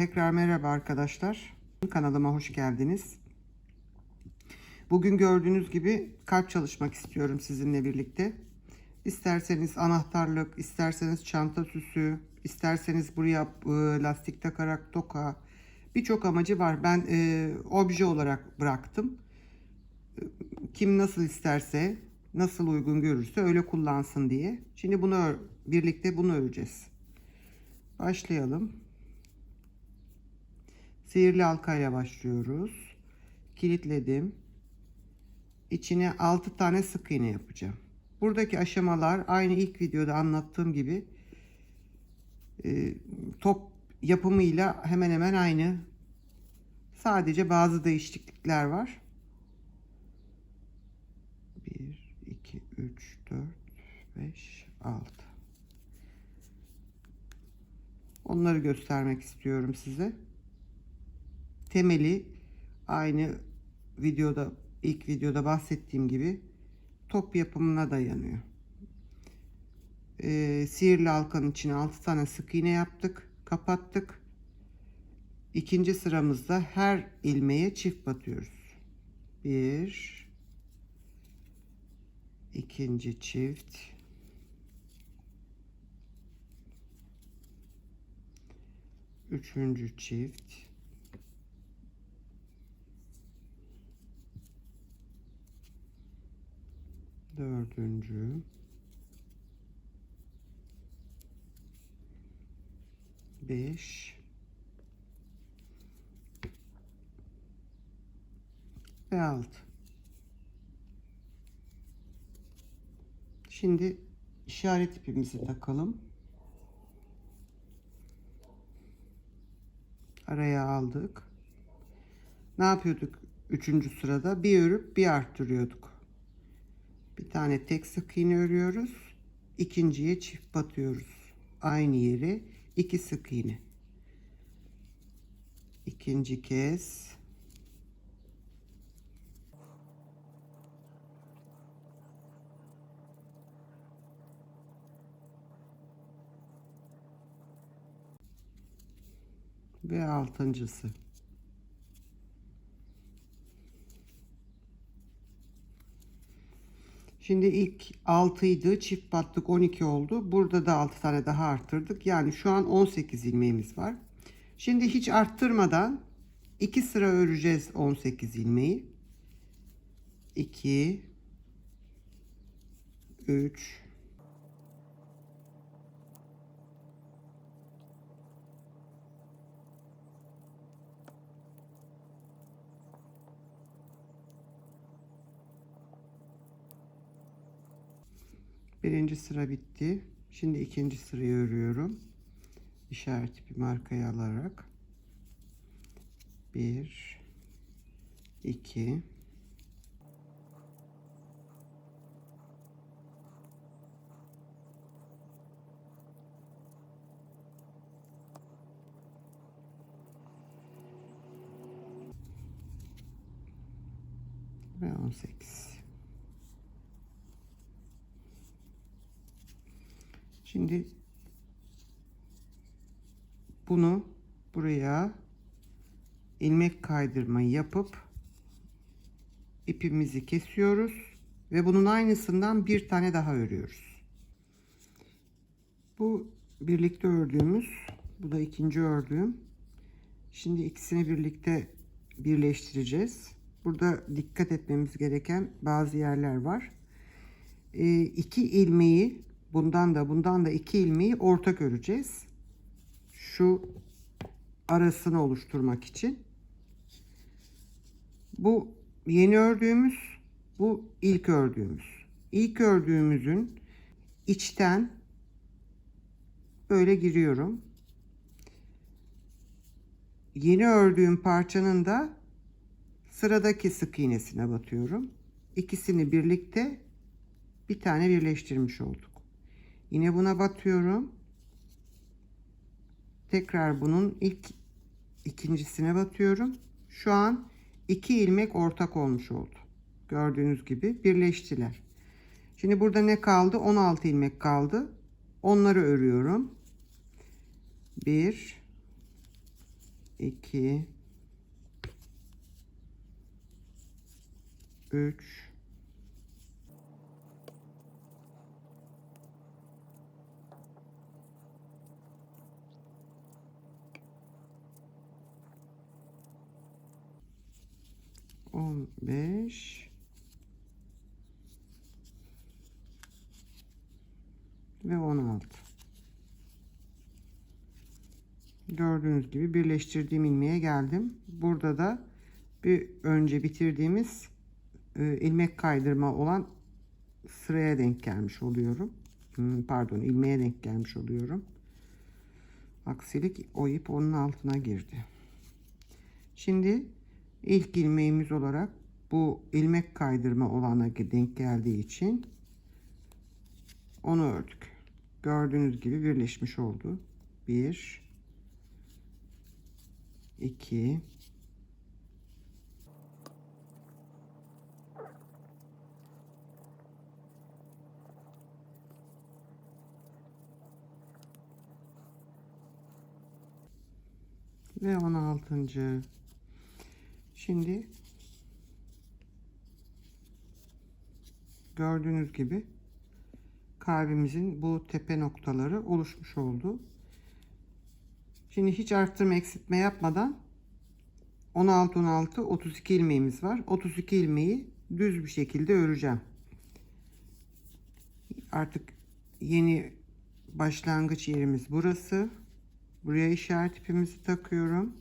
Tekrar merhaba arkadaşlar. Kanalıma hoş geldiniz. Bugün gördüğünüz gibi kalp çalışmak istiyorum sizinle birlikte. İsterseniz anahtarlık, isterseniz çanta süsü, isterseniz buraya e, lastik takarak toka birçok amacı var. Ben e, obje olarak bıraktım. Kim nasıl isterse, nasıl uygun görürse öyle kullansın diye. Şimdi bunu birlikte bunu öreceğiz. Başlayalım. Sihirli halkayla başlıyoruz. Kilitledim. İçine 6 tane sık iğne yapacağım. Buradaki aşamalar aynı ilk videoda anlattığım gibi e, top yapımıyla hemen hemen aynı. Sadece bazı değişiklikler var. 1, 2, 3, 4, 5, 6. Onları göstermek istiyorum size. Temeli aynı videoda ilk videoda bahsettiğim gibi top yapımına dayanıyor. Ee, sihirli halkanın içine 6 tane sık iğne yaptık. Kapattık. İkinci sıramızda her ilmeğe çift batıyoruz. Bir, ikinci çift, üçüncü çift, dördüncü, beş ve altı. Şimdi işaret ipimizi takalım. Araya aldık. Ne yapıyorduk? Üçüncü sırada bir örüp bir arttırıyorduk. Bir tane tek sık iğne örüyoruz. İkinciye çift batıyoruz. Aynı yere iki sık iğne. İkinci kez ve altıncısı. Şimdi ilk 6 idi. Çift battık 12 oldu. Burada da 6 tane daha arttırdık. Yani şu an 18 ilmeğimiz var. Şimdi hiç arttırmadan 2 sıra öreceğiz 18 ilmeği. 2 3 Birinci sıra bitti. Şimdi ikinci sırayı örüyorum. İşaret bir markaya alarak. Bir, iki, ve 18. Şimdi bunu buraya ilmek kaydırmayı yapıp ipimizi kesiyoruz ve bunun aynısından bir tane daha örüyoruz. Bu birlikte ördüğümüz, bu da ikinci ördüğüm. Şimdi ikisini birlikte birleştireceğiz. Burada dikkat etmemiz gereken bazı yerler var. Ee, iki ilmeği bundan da bundan da iki ilmeği ortak öreceğiz. Şu arasını oluşturmak için. Bu yeni ördüğümüz, bu ilk ördüğümüz. İlk ördüğümüzün içten böyle giriyorum. Yeni ördüğüm parçanın da sıradaki sık iğnesine batıyorum. İkisini birlikte bir tane birleştirmiş olduk. Yine buna batıyorum. Tekrar bunun ilk ikincisine batıyorum. Şu an iki ilmek ortak olmuş oldu. Gördüğünüz gibi birleştiler. Şimdi burada ne kaldı? 16 ilmek kaldı. Onları örüyorum. 1 2 3 15 ve 16 gördüğünüz gibi birleştirdiğim ilmeğe geldim. Burada da bir önce bitirdiğimiz e, ilmek kaydırma olan sıraya denk gelmiş oluyorum. Hmm, pardon ilmeğe denk gelmiş oluyorum. Aksilik o ip onun altına girdi. Şimdi ilk ilmeğimiz olarak bu ilmek kaydırma olana denk geldiği için onu ördük. Gördüğünüz gibi birleşmiş oldu. 1 2 ve 16. Şimdi gördüğünüz gibi kalbimizin bu tepe noktaları oluşmuş oldu. Şimdi hiç arttırma eksiltme yapmadan 16 16 32 ilmeğimiz var. 32 ilmeği düz bir şekilde öreceğim. Artık yeni başlangıç yerimiz burası. Buraya işaret ipimizi takıyorum.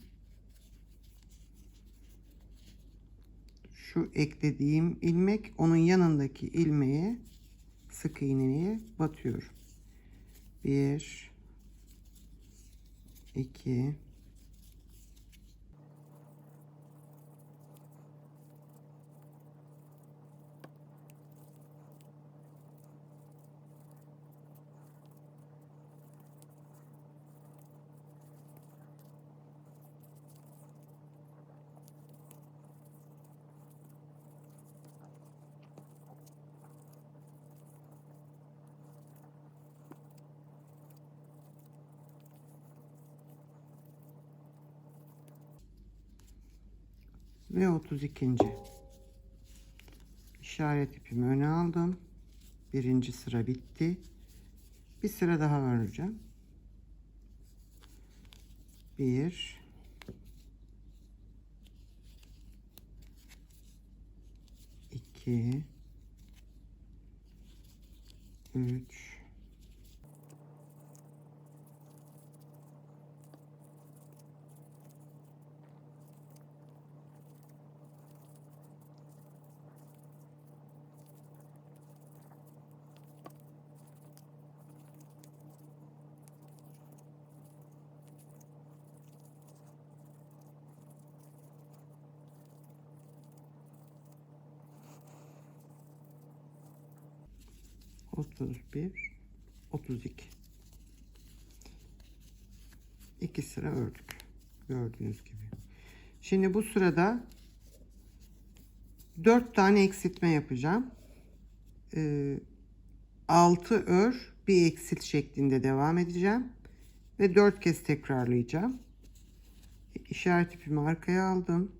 Şu eklediğim ilmek onun yanındaki ilmeğe sık iğneye batıyorum. 1 2 ve 32. işaret ipimi öne aldım. Birinci sıra bitti. Bir sıra daha öreceğim. 1 2 3 31 32 2 sıra ördük gördüğünüz gibi. Şimdi bu sırada 4 tane eksiltme yapacağım. Ee, 6 ör bir eksilt şeklinde devam edeceğim ve 4 kez tekrarlayacağım. İşaret ipimi arkaya aldım.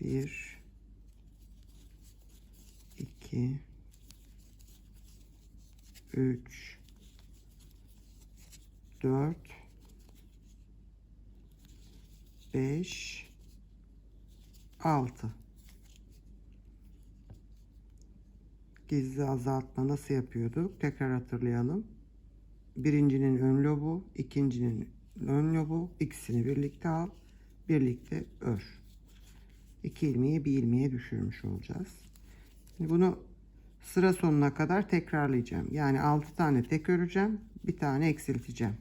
1 2 3 4 5 6 Gizli azaltma nasıl yapıyorduk? Tekrar hatırlayalım. Birincinin ön lobu, ikincinin ön lobu, ikisini birlikte al, birlikte ör. İki ilmeği bir ilmeğe düşürmüş olacağız. Şimdi bunu sıra sonuna kadar tekrarlayacağım. Yani 6 tane tek öreceğim. Bir tane eksilteceğim.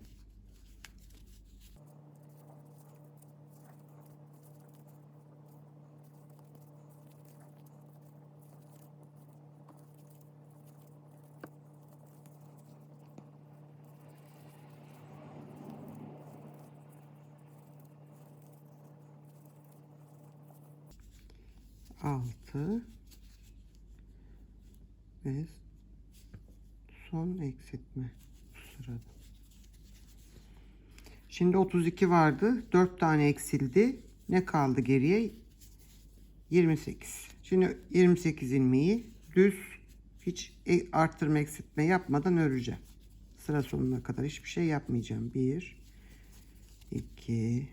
Altı ve son eksiltme bu sırada. Şimdi 32 vardı. 4 tane eksildi. Ne kaldı geriye? 28. Şimdi 28 ilmeği düz hiç e- arttırma eksiltme yapmadan öreceğim. Sıra sonuna kadar hiçbir şey yapmayacağım. 1 2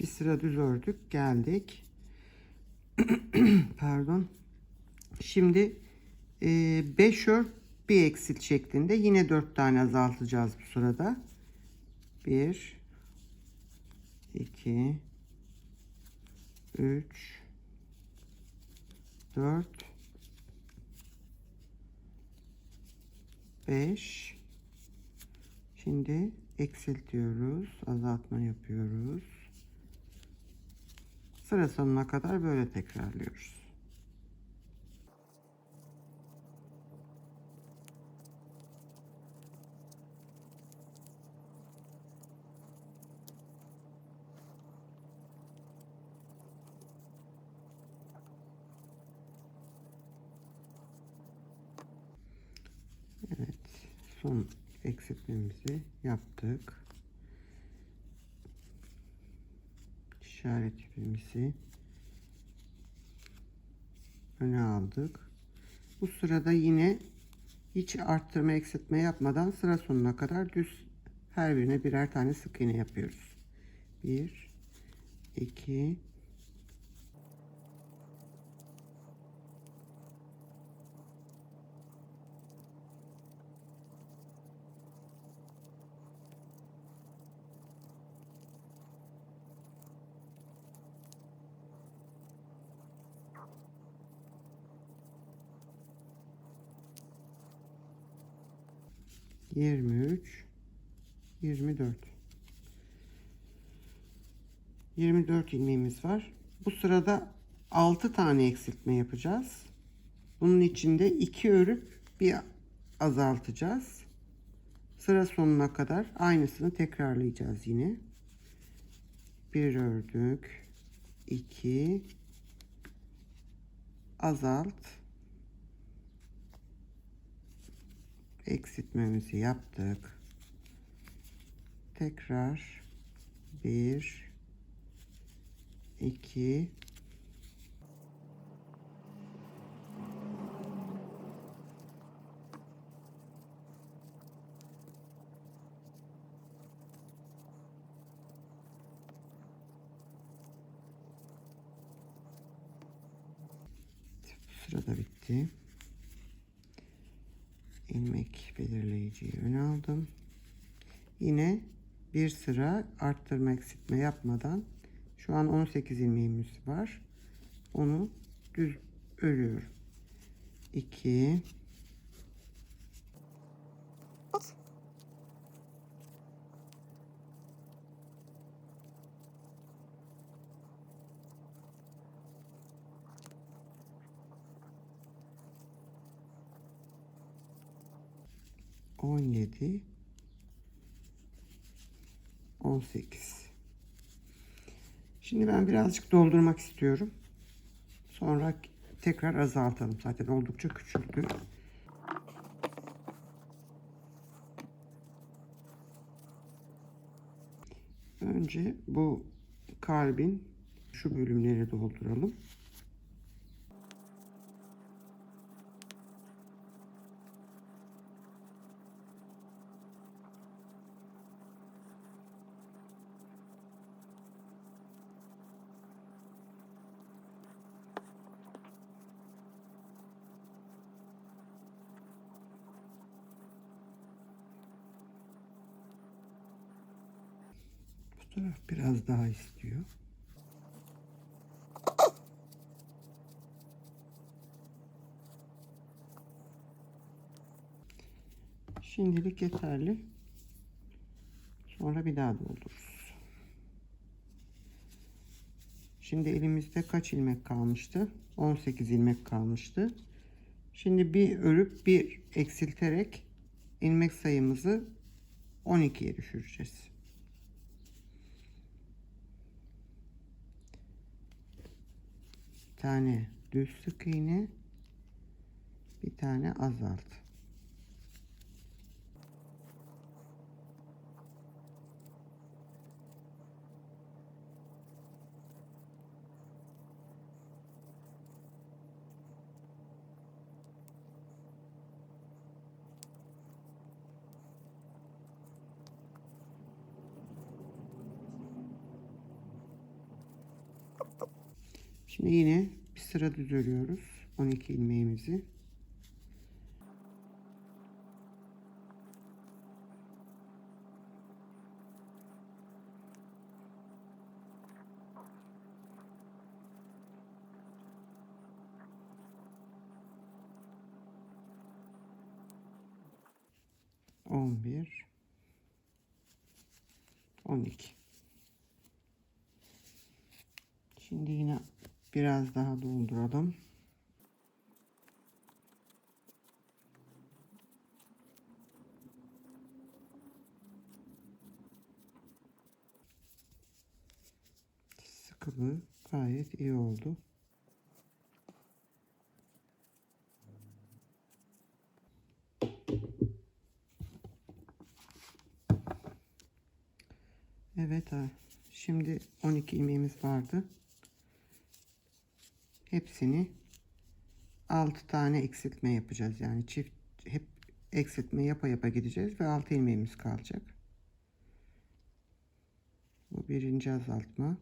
Bir sıra düz ördük. Geldik. Pardon. Şimdi 5 ör bir eksil şeklinde yine 4 tane azaltacağız bu sırada. 1 2 3 4 5 Şimdi eksiltiyoruz. Azaltma yapıyoruz. Sıra sonuna kadar böyle tekrarlıyoruz. Evet, son eksiltmemizi yaptık. İşaret ipimizi öne aldık. Bu sırada yine hiç arttırma eksiltme yapmadan sıra sonuna kadar düz her birine birer tane sık iğne yapıyoruz. 1 2 23 24 24 ilmeğimiz var. Bu sırada 6 tane eksiltme yapacağız. Bunun içinde 2 örüp bir azaltacağız. Sıra sonuna kadar aynısını tekrarlayacağız yine. Bir ördük. 2 azalt eksiltmemizi yaptık. Tekrar 1 2 Sırada bitti ilmek belirleyiciyi öne aldım. Yine bir sıra arttırma eksiltme yapmadan şu an 18 ilmeğimiz var. Onu düz örüyorum. 2 17 18 Şimdi ben birazcık doldurmak istiyorum. Sonra tekrar azaltalım. Zaten oldukça küçüldü. Önce bu kalbin şu bölümleri dolduralım. Bu taraf biraz daha istiyor. Şimdilik yeterli. Sonra bir daha doldururuz. Şimdi elimizde kaç ilmek kalmıştı? 18 ilmek kalmıştı. Şimdi bir örüp bir eksilterek ilmek sayımızı 12'ye düşüreceğiz. Tane düz sık iğne, bir tane azalt. Şimdi yine bir sıra düz örüyoruz. 12 ilmeğimizi. On bir, on iki. Şimdi yine biraz daha dolduralım. Sıkılığı gayet iyi oldu. Evet. Şimdi 12 ilmeğimiz vardı. Hepsini 6 tane eksiltme yapacağız. Yani çift hep eksiltme yapa yapa gideceğiz ve 6 ilmeğimiz kalacak. Bu birinci azaltma.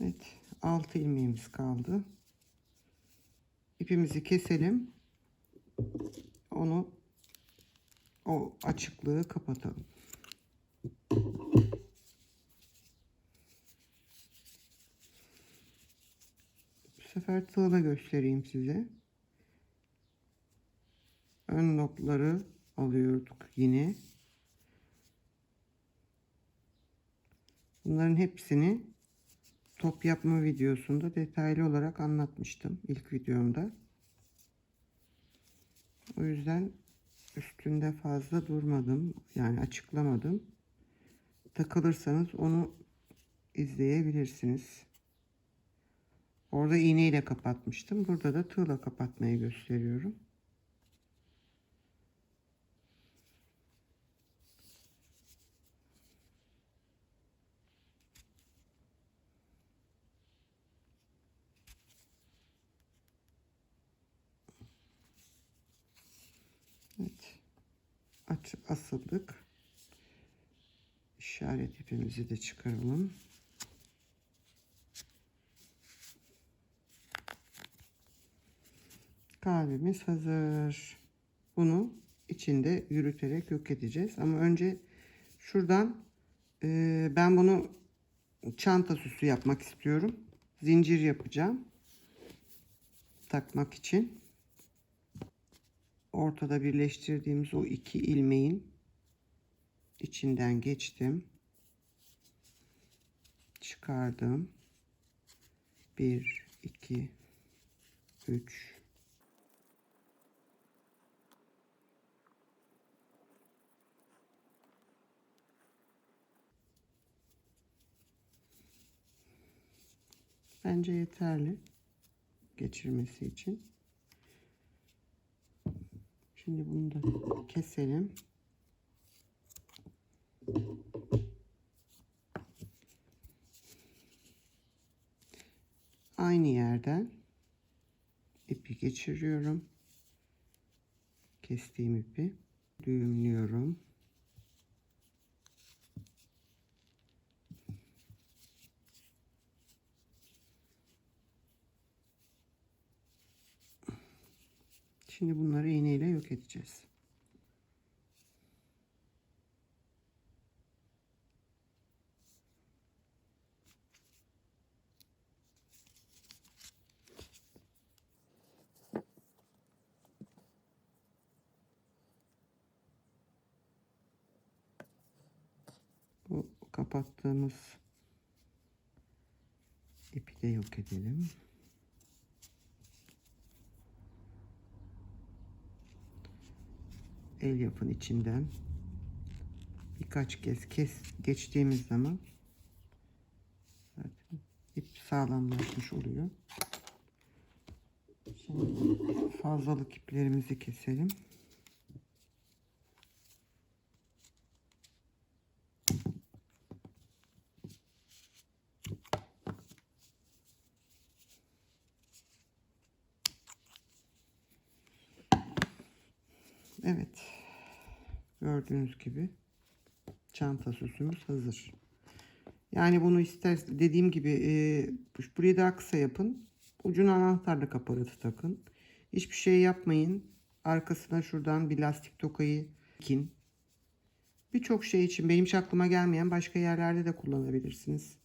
Evet, 6 ilmeğimiz kaldı. İpimizi keselim. Onu o açıklığı kapatalım. Bu sefer tığla göstereyim size. Ön notları alıyorduk yine. Bunların hepsini top yapma videosunda detaylı olarak anlatmıştım ilk videomda. O yüzden üstünde fazla durmadım. Yani açıklamadım. Takılırsanız onu izleyebilirsiniz. Orada iğneyle kapatmıştım. Burada da tığla kapatmayı gösteriyorum. Evet. Aç asıldık. İşaret ipimizi de çıkaralım. Kalbimiz hazır. Bunu içinde yürüterek yok edeceğiz. Ama önce şuradan e, ben bunu çanta süsü yapmak istiyorum. Zincir yapacağım. Takmak için ortada birleştirdiğimiz o iki ilmeğin içinden geçtim. Çıkardım. 1 2 3 Bence yeterli geçirmesi için. Şimdi bunu da keselim. Aynı yerden ipi geçiriyorum. Kestiğim ipi düğümlüyorum. Şimdi bunları iğneyle yok edeceğiz. Bu kapattığımız ipi de yok edelim. El yapın içinden birkaç kez kes geçtiğimiz zaman zaten ip sağlamlaşmış oluyor. Şimdi fazlalık iplerimizi keselim. Evet. Gördüğünüz gibi çanta süsümüz hazır. Yani bunu ister dediğim gibi e, burayı daha kısa yapın. Ucuna anahtarlık aparatı takın. Hiçbir şey yapmayın. Arkasına şuradan bir lastik tokayı dikin. Birçok şey için benim hiç aklıma gelmeyen başka yerlerde de kullanabilirsiniz.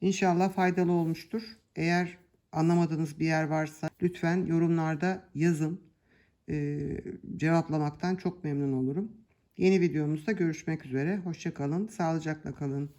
İnşallah faydalı olmuştur. Eğer anlamadığınız bir yer varsa lütfen yorumlarda yazın. Ee, cevaplamaktan çok memnun olurum. Yeni videomuzda görüşmek üzere. Hoşçakalın. Sağlıcakla kalın.